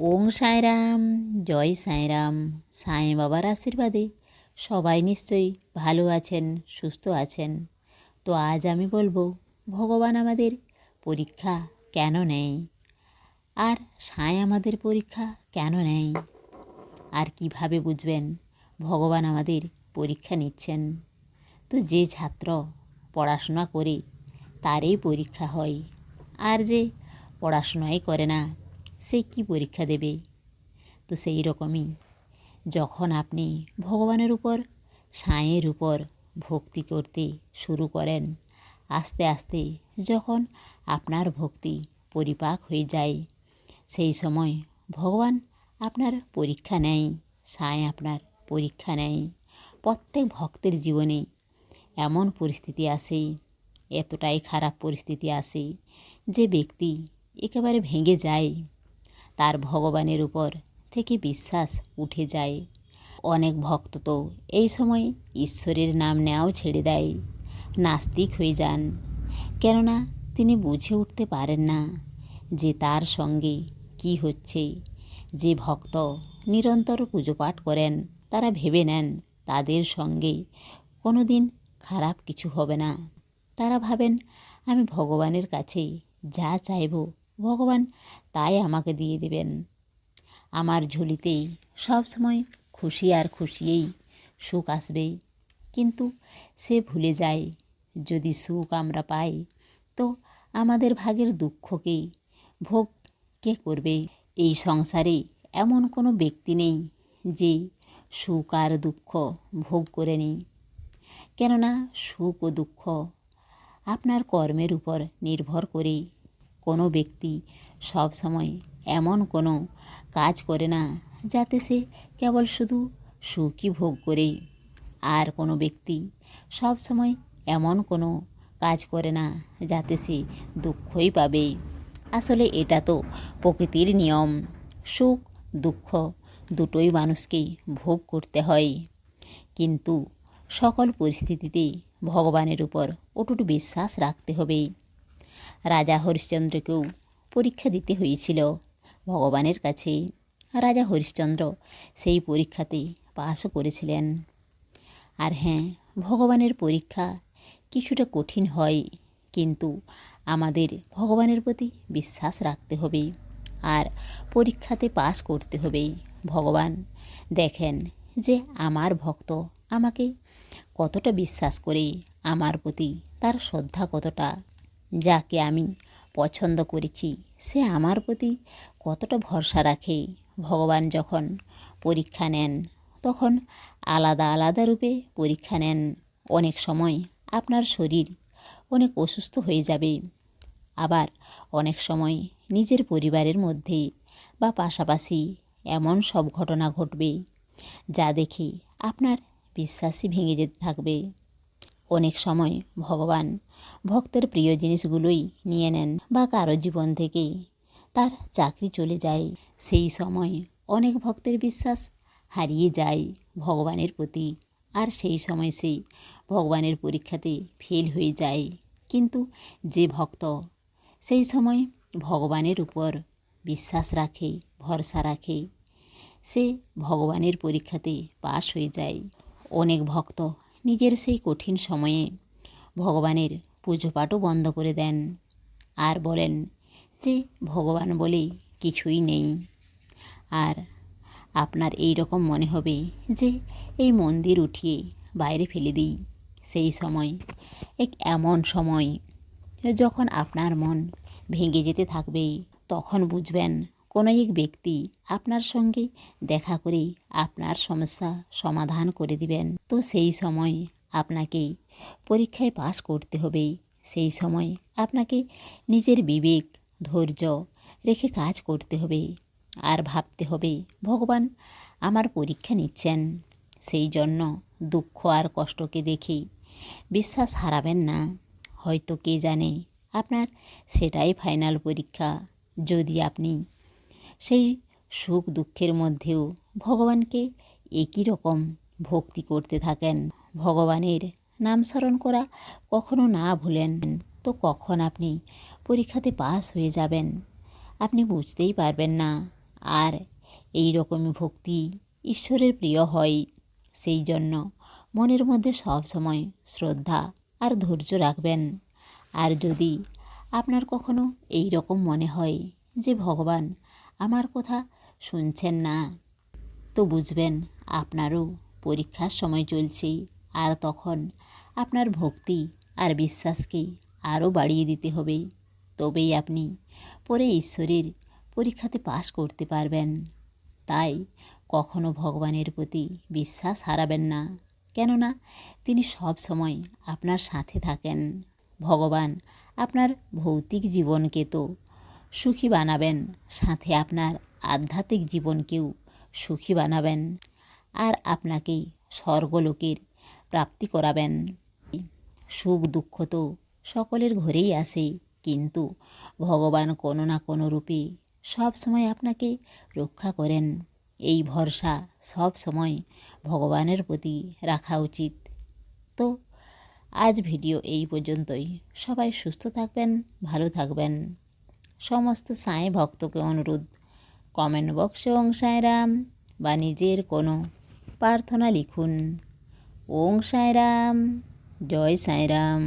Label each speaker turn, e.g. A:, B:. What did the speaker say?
A: ওং সাঁয়রাম জয় সাঁয়রাম সাঁই বাবার আশীর্বাদে সবাই নিশ্চয়ই ভালো আছেন, সুস্থ আছেন। তো আজ আমি বলব, ভগবান আমাদের পরীক্ষা কেন নেয়? আর সাঁই আমাদের পরীক্ষা কেন নেয়? আর কীভাবে বুঝবেন ভগবান আমাদের পরীক্ষা নিচ্ছেন? তো যে ছাত্র পড়াশোনা করে তারই পরীক্ষা হয়। আর যে পড়াশোনাই করে না সে কি পরীক্ষা দেবে? তো সেই রকমই। যখন আপনি ভগবানের উপর, সাঁয়ের উপর ভক্তি করতে শুরু করেন, আস্তে আস্তে যখন আপনার ভক্তি পরিপাক হয়ে যায়, সেই সময় ভগবান আপনার পরীক্ষা নেয় সাঁই আপনার পরীক্ষা নেয়। প্রত্যেক ভক্তের জীবনে এমন পরিস্থিতি আসে, এতটাই খারাপ পরিস্থিতি আসে যে ব্যক্তি একেবারে ভেঙে যায়। তার ভগবানের উপর থেকে বিশ্বাস উঠে যায়। অনেক ভক্ত তো এই সময় ঈশ্বরের নাম নেওয়াও ছেড়ে দেয়, নাস্তিক হয়ে যান। কেননা তিনি বুঝে উঠতে পারেন না যে তার সঙ্গে কি হচ্ছে। যে ভক্ত নিরন্তর পুজো পাঠ করেন, তারা ভেবে নেন তাদের সঙ্গে কোনো দিন খারাপ কিছু হবে না। তারা ভাবেন, আমি ভগবানের কাছে যা চাইব ভগবান, তাই আমাকে দিয়ে দেবেন। আমার ঝুলিতেই সবসময় খুশি আর খুশিয়েই সুখ আসবে কিন্তু সে ভুলে যায়, যদি সুখ আমরা পাই, তো আমাদের ভাগের দুঃখকেই ভোগ কে করবে? এই সংসারে এমন কোনো ব্যক্তি নেই যে সুখ আর দুঃখ ভোগ করে নেই। কেননা সুখ ও দুঃখ আপনার কর্মের উপর নির্ভর করে কোনো ব্যক্তি সব সময় এমন কোনো কাজ করে না যাতে সে কেবল শুধু সুখই ভোগ করে আর কোনো ব্যক্তি সব সময় এমন কোনো কাজ করে না যাতে সে দুঃখই পাবে। আসলে এটা তো প্রকৃতির নিয়ম। সুখ, দুঃখ দুটোই মানুষকে ভোগ করতে হয়। কিন্তু সকল পরিস্থিতিতে ভগবানের উপর অটুট বিশ্বাস রাখতে হবে। রাজা হরিশ্চন্দ্রকেও পরীক্ষা দিতে হয়েছিল। ভগবানের কাছে রাজা হরিশ্চন্দ্র সেই পরীক্ষাতে পাশও করেছিলেন। আর হ্যাঁ ভগবানের পরীক্ষা কিছুটা কঠিন হয়, কিন্তু আমাদের ভগবানের প্রতি বিশ্বাস রাখতে হবে আর পরীক্ষাতে পাশ করতে হবে। ভগবান দেখেন যে আমার ভক্ত আমাকে কতটা বিশ্বাস করে, আমার প্রতি তার শ্রদ্ধা কতটা। যাকে আমি পছন্দ করেছি, সে আমার প্রতি কতটা ভরসা রাখে। ভগবান যখন পরীক্ষা নেন, তখন আলাদা আলাদা রূপে পরীক্ষা নেন। অনেক সময় আপনার শরীর অনেক অসুস্থ হয়ে যাবে। আবার অনেক সময় নিজের পরিবারের মধ্যে বা পাশাপাশি এমন সব ঘটনা ঘটবে, যা দেখে আপনার বিশ্বাসই ভেঙে যেতে থাকবে। অনেক সময় ভগবান ভক্তের প্রিয় জিনিসগুলোই নিয়ে নেন বা কারও জীবন থেকে তার চাকরি চলে যায়, সেই সময় অনেক ভক্তের বিশ্বাস হারিয়ে যায় ভগবানের প্রতি। আর সেই সময় সে ভগবানের পরীক্ষাতে ফেল হয়ে যায়। কিন্তু যে ভক্ত সেই সময় ভগবানের উপর বিশ্বাস রাখে, ভরসা রাখে, সে ভগবানের পরীক্ষাতে পাশ হয়ে যায়। অনেক ভক্ত নিজের সেই কঠিন সময়ে ভগবানের পুজো পাঠও বন্ধ করে দেন। আর বলেন যে, ভগবান বলে কিছুই নেই। আর আপনার এই রকম মনে হবে যে, এই মন্দির উঠিয়ে বাইরে ফেলে দিই সেই সময়। এক এমন সময় যখন আপনার মন ভেঙে যেতে থাকবে, তখন বুঝবেন কোনো এক ব্যক্তি আপনার সঙ্গে দেখা করে আপনার সমস্যা সমাধান করে দিবেন। তো সেই সময় আপনাকে পরীক্ষায় পাশ করতে হবে। সেই সময় আপনাকে নিজের বিবেক, ধৈর্য রেখে কাজ করতে হবে। আর ভাবতে হবে, ভগবান আমার পরীক্ষা নিচ্ছেন। সেই জন্য দুঃখ আর কষ্টকে দেখে বিশ্বাস হারাবেন না। হয়তো কে জানে আপনার সেটাই ফাইনাল পরীক্ষা। যদি আপনি সেই সুখ দুঃখের মধ্যেও ভগবানকে একই রকম ভক্তি করতে থাকেন। ভগবানের নাম স্মরণ করা কখনো না ভুলেন তো কখন আপনি পরীক্ষাতে পাস হয়ে যাবেন? আপনি বুঝতেই পারবেন না। আর এই রকমই ভক্তি ঈশ্বরের প্রিয় হয়। সেই জন্য মনের মধ্যে সব সময় শ্রদ্ধা আর ধৈর্য রাখবেন। আর যদি আপনার কখনো এই রকম মনে হয় যে ভগবান আমার কথা শুনছেন না। তো বুঝবেন, আপনারও পরীক্ষার সময় চলছে আর তখন আপনার ভক্তি আর বিশ্বাসকে আরও বাড়িয়ে দিতে হবে। তবেই আপনি পরে ঈশ্বরের পরীক্ষাতে পাশ করতে পারবেন। তাই কখনো ভগবানের প্রতি বিশ্বাস হারাবেন না। কেননা, তিনি সব সময় আপনার সাথে থাকেন। ভগবান আপনার ভৌতিক জীবনকে তো সুখী বানাবেন। সাথে আপনার আধ্যাত্মিক জীবনকেও সুখী বানাবেন আর আপনাকে স্বর্গলোকের প্রাপ্তি করাবেন। সুখ দুঃখ তো সকলের ঘরেই আসে কিন্তু ভগবান কোনো না কোনো রূপে সব সময় আপনাকে রক্ষা করেন। এই ভরসা সব সময় ভগবানের প্রতি রাখা উচিত। তো আজ ভিডিও এই পর্যন্তই। সবাই সুস্থ থাকবেন, ভালো থাকবেন। সমস্ত সাঁই ভক্তকে অনুরোধ। কমেন্ট বক্সে ওং সাঁয়রাম বা নিজের কোনো প্রার্থনা লিখুন। ওং সাঁয়রাম জয় সাঁয়রাম